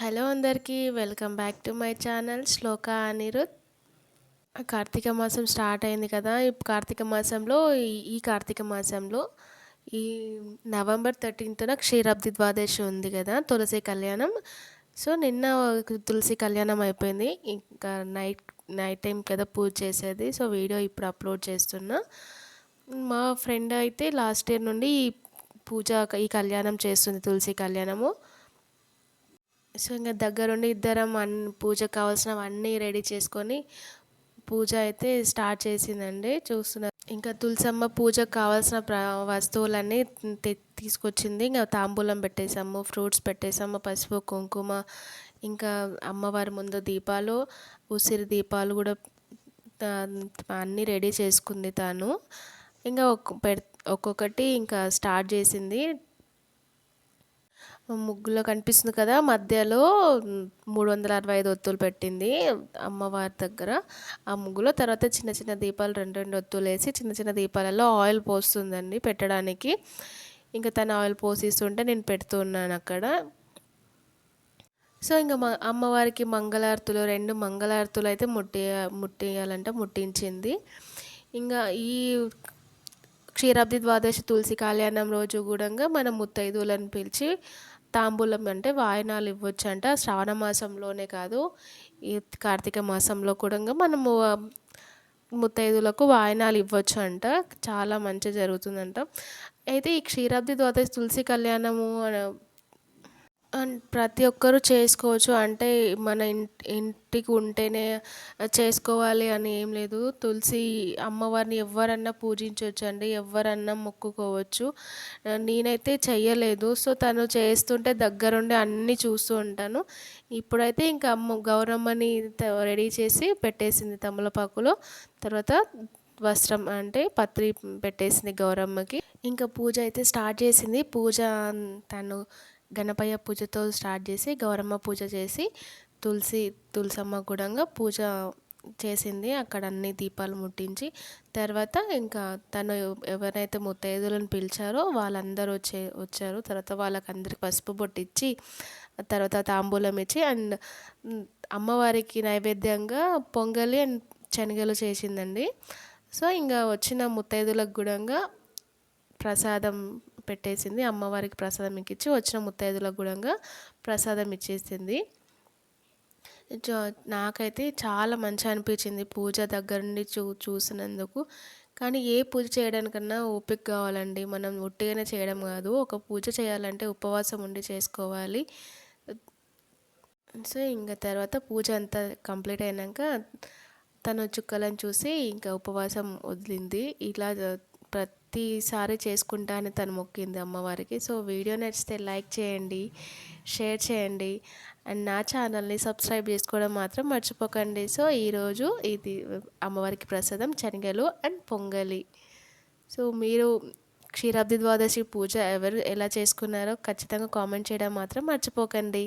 Hello అందరికీ welcome back to my channel Shloka Anirudh. Karthika మాసం start అయింది కదా ఈ కార్తీక మాసంలో ఈ- ఈ కార్తీక మాసంలో ఈ నవంబర్ థర్టీన్త్న క్షీరాబ్ది ద్వాదశి ఉంది కదా తులసి కళ్యాణం. సో నిన్న తులసి కళ్యాణం అయిపోయింది. ఇంకా నైట్ నైట్ టైం కదా పూజ చేసేది. సో వీడియో ఇప్పుడు అప్లోడ్ చేస్తున్నా. మా ఫ్రెండ్ అయితే లాస్ట్ ఇయర్ నుండి ఈ పూజ ఈ కళ్యాణం చేస్తుంది తులసి కళ్యాణము. సో ఇంకా దగ్గరుండి ఇద్దరం అన్ పూజకు కావాల్సినవన్నీ రెడీ చేసుకొని పూజ అయితే స్టార్ట్ చేసిందండి. చూస్తున్నారు ఇంకా తులసమ్మ పూజకు కావాల్సిన ప్ర వస్తువులన్నీ తె- తీసుకొచ్చింది. ఇంకా తాంబూలం పెట్టేసాము ఫ్రూట్స్ పెట్టేసాము పసుపు కుంకుమ ఇంకా అమ్మవారి ముందు దీపాలు ఉసిరి దీపాలు కూడా అన్నీ రెడీ చేసుకుంది తాను. ఇంకా ఒక్కొక్కటి ఇంకా స్టార్ట్ చేసింది. ముగ్గులో కనిపిస్తుంది కదా మధ్యలో మూడు వందల అరవై ఐదు ఒత్తులు పెట్టింది అమ్మవారి దగ్గర. ఆ ముగ్గులో తర్వాత చిన్న చిన్న దీపాలు రెండు రెండు ఒత్తులు వేసి చిన్న చిన్న దీపాలలో ఆయిల్ పోస్తుందండి పెట్టడానికి. ఇంకా తను ఆయిల్ పోసిస్తుంటే నేను పెడుతున్నాను అక్కడ. సో ఇంకా మా అమ్మవారికి మంగళారతులు రెండు మంగళారతులు అయితే ముట్టి ముట్టియాలంటే ముట్టించింది. ఇంకా ఈ క్షీరాబ్ది ద్వాదశి తులసి కళ్యాణం రోజు కూడా మనం ముత్తైదువులను పిలిచి తాంబూలం అంటే వాయనాలు ఇవ్వచ్చు అంట శ్రావణ మాసంలోనే కాదు ఈ కార్తీక మాసంలో కూడా మనము ముత్తైదులకు వాయనాలు ఇవ్వచ్చు అంట చాలా మంచి జరుగుతుందంట. అయితే ఈ క్షీరాబ్ది ద్వాదశి తులసి కళ్యాణము అండ్ ప్రతి ఒక్కరూ చేసుకోవచ్చు. అంటే మన ఇంటి ఇంటికి ఉంటేనే చేసుకోవాలి అని ఏం లేదు. తులసి అమ్మవారిని ఎవరన్నా పూజించవచ్చు అండి ఎవరన్నా మొక్కుకోవచ్చు నేనైతే చెయ్యలేదు. సో తను చేస్తుంటే దగ్గరుండి అన్నీ చూస్తూ ఉంటాను. ఇప్పుడైతే ఇంకా అమ్మ గౌరమ్మని రెడీ చేసి పెట్టేసింది తమలపాకులో. తర్వాత వస్త్రం అంటే పత్రి పెట్టేసింది గౌరమ్మకి. ఇంకా పూజ అయితే స్టార్ట్ చేసింది. పూజ తను గణపయ్య పూజతో స్టార్ట్ చేసి గౌరమ్మ పూజ చేసి తులసి తులసమ్మ గుడంగా పూజ చేసింది. అక్కడ అన్ని దీపాలు ముట్టించి తర్వాత ఇంకా తను ఎవరైతే ముత్తైదులను పిలిచారో వాళ్ళందరూ వచ్చే వచ్చారు. తర్వాత వాళ్ళకి అందరికి పసుపు బొట్టిచ్చి తర్వాత తాంబూలం ఇచ్చి అండ్ అమ్మవారికి నైవేద్యంగా పొంగలి అండ్ శనగలు చేసిందండి. సో ఇంకా వచ్చిన ముత్తైదులకు కూడా ప్రసాదం పెట్టేసింది. అమ్మవారికి ప్రసాదం ఇచ్చి వచ్చిన ముత్తైదులకు కూడా ప్రసాదం ఇచ్చేసింది. నాకైతే చాలా మంచిగా అనిపించింది పూజ దగ్గర నుండి చూ చూసినందుకు. కానీ ఏ పూజ చేయడానికన్నా ఓపిక కావాలండి. మనం ఉట్టిగానే చేయడం కాదు. ఒక పూజ చేయాలంటే ఉపవాసం ఉండి చేసుకోవాలి. సో ఇంకా తర్వాత పూజ అంతా కంప్లీట్ అయినాక తను చుక్కలను చూసి ఇంకా ఉపవాసం వదిలింది. ఇలా ప్రతిసారి చేసుకుంటా అని తను మొక్కింది అమ్మవారికి. సో వీడియో నచ్చితే లైక్ చేయండి షేర్ చేయండి. అండ్ నా ఛానల్ని సబ్స్క్రైబ్ చేసుకోవడం మాత్రం మర్చిపోకండి. సో ఈరోజు ఇది అమ్మవారికి ప్రసాదం శనగలు అండ్ పొంగలి. సో మీరు క్షీరాబ్ది ద్వాదశి పూజ ఎవరు ఎలా చేసుకున్నారో ఖచ్చితంగా కామెంట్ చేయడం మాత్రం మర్చిపోకండి.